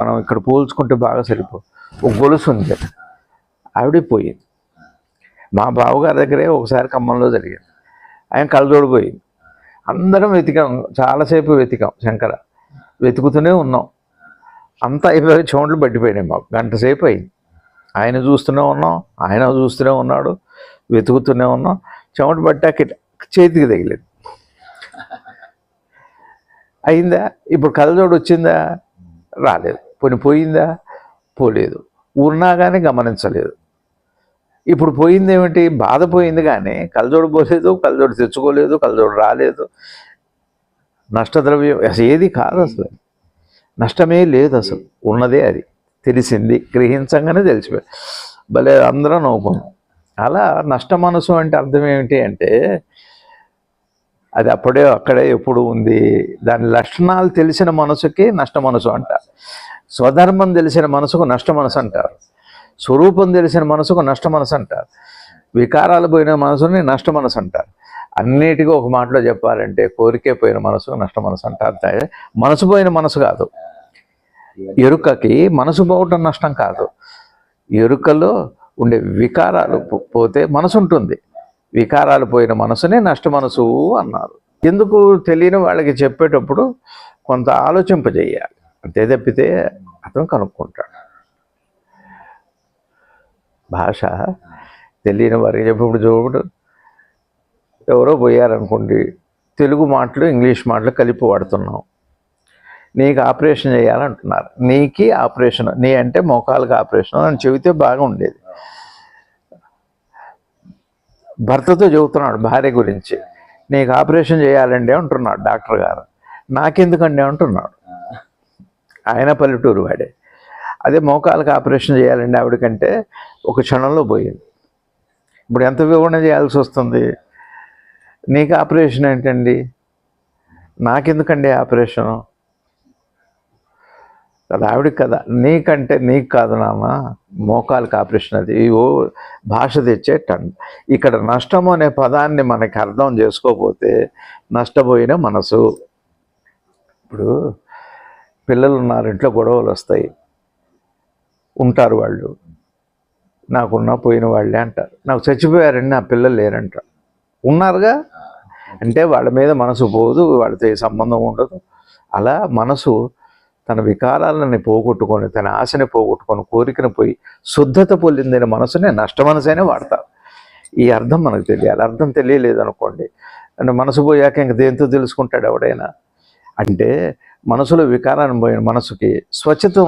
మనం ఇక్కడ పోల్చుకుంటే బాగా సరిపో ఒక గొలుసు ఉంది. ఆవిడ పోయింది మా బావగారి దగ్గరే ఒకసారి ఖమ్మంలో జరిగింది. ఆయన కళ్ళజోడు పోయింది. అందరం వెతికాం. చాలాసేపు వెతికాం శంకర. వెతుకుతూనే ఉన్నాం. అంతా అయిపోయి చోండ్లు పట్టిపోయినాయి మాకు. గంట సేపు అయింది. ఆయన చూస్తూనే ఉన్నాం. ఆయన చూస్తూనే ఉన్నాడు. వెతుకుతూనే ఉన్నాం. చెమట పట్టాక చేతికి తగిలేదు. అయిందా? ఇప్పుడు కళ్ళజోడు వచ్చిందా? రాలేదు. పోనీ పోయిందా? పోలేదు. ఉన్నా కానీ గమనించలేదు. ఇప్పుడు పోయింది ఏమిటి బాధ పోయింది కానీ కలజోడు పోలేదు కలజోడు తెచ్చుకోలేదు కలజోడు రాలేదు. నష్టద్రవ్యం అసలు ఏది కాదు అసలు. నష్టమే లేదు అసలు. ఉన్నదే అది. తెలిసింది. గ్రహించంగానే తెలిసిపోయి భలే అందరం నవ్వుకున్నాం. అలా నష్ట మనసు అంటే అర్థం ఏమిటి అంటే అది అప్పుడే అక్కడే ఎప్పుడు ఉంది. దాని లక్షణాలు తెలిసిన మనసుకి నష్ట మనసు అంటారు స్వధర్మం తెలిసిన మనసుకు నష్ట మనసు అంటారు స్వరూపం తెలిసిన మనసుకు నష్ట మనసు అంటారు వికారాలు పోయిన మనసుని నష్ట మనసు అంటారు అన్నిటికీ ఒక మాటలో చెప్పాలంటే కోరికే పోయిన మనసు నష్ట మనసు అంటారు మనసు పోయిన మనసు కాదు. ఎరుకకి మనసు పోవటం నష్టం కాదు. ఎరుకలో ఉండే వికారాలు పోతే మనసు ఉంటుంది వికారాలు పోయిన మనసునే నష్ట మనసు అన్నారు. ఎందుకు తెలియని వాళ్ళకి చెప్పేటప్పుడు కొంత ఆలోచింపజేయాలి. అంతే తప్పితే అతను కనుక్కుంటాడు. భాష తెలియని వారికి చెప్పినప్పుడు చూడు ఎవరో పోయారనుకోండి తెలుగు మాటలు ఇంగ్లీష్ మాటలు కలిపి వాడుతున్నాం నీకు ఆపరేషన్ చేయాలంటున్నారు. నీకి ఆపరేషన్ నీ అంటే మోకాలకు ఆపరేషన్ అని చెబితే బాగా ఉండేది భర్తతో చెబుతున్నాడు భార్య గురించి నీకు ఆపరేషన్ చేయాలండి అంటున్నాడు డాక్టర్ గారు. నాకెందుకండి అంటున్నాడు. ఆయన పల్లెటూరు వాడే. అదే మోకాలకు ఆపరేషన్ చేయాలండి ఆవిడకంటే ఒక క్షణంలో పోయింది. ఇప్పుడు ఎంత వివరణ చేయాల్సి వస్తుంది? నీకు ఆపరేషన్ ఏంటండి? నాకెందుకండి ఆపరేషను? కదా ఆవిడకి కదా. నీకంటే నీకు కాదు నాన్న మోకాలకు ఆపరేషన్ అది. ఓ భాష తెచ్చే టన్ ఇక్కడ నష్టం అనే పదాన్ని మనకి అర్థం చేసుకోకపోతే నష్టపోయిన మనసు. ఇప్పుడు పిల్లలు ఉన్నారు ఇంట్లో గొడవలు వస్తాయి. ఉంటారు వాళ్ళు. నాకున్న పోయిన వాళ్ళే అంటారు. నాకు చచ్చిపోయారండి నా పిల్లలు లేరంట. ఉన్నారుగా? అంటే వాళ్ళ మీద మనసు పోదు వాళ్ళతో సంబంధం ఉండదు. అలా మనసు తన వికారాలని పోగొట్టుకొని తన ఆశని పోగొట్టుకొని కోరికను పోయి శుద్ధత పొందిన మనసునే నష్ట మనసైనా వాడతారు ఈ అర్థం మనకు తెలియాలి. అర్థం తెలియలేదు అనుకోండి అంటే మనసు పోయాక ఇంక దేంతో తెలుసుకుంటాడు ఎవడైనా? అంటే మనసులో వికారాన్ని పోయిన మనసుకి స్వచ్ఛత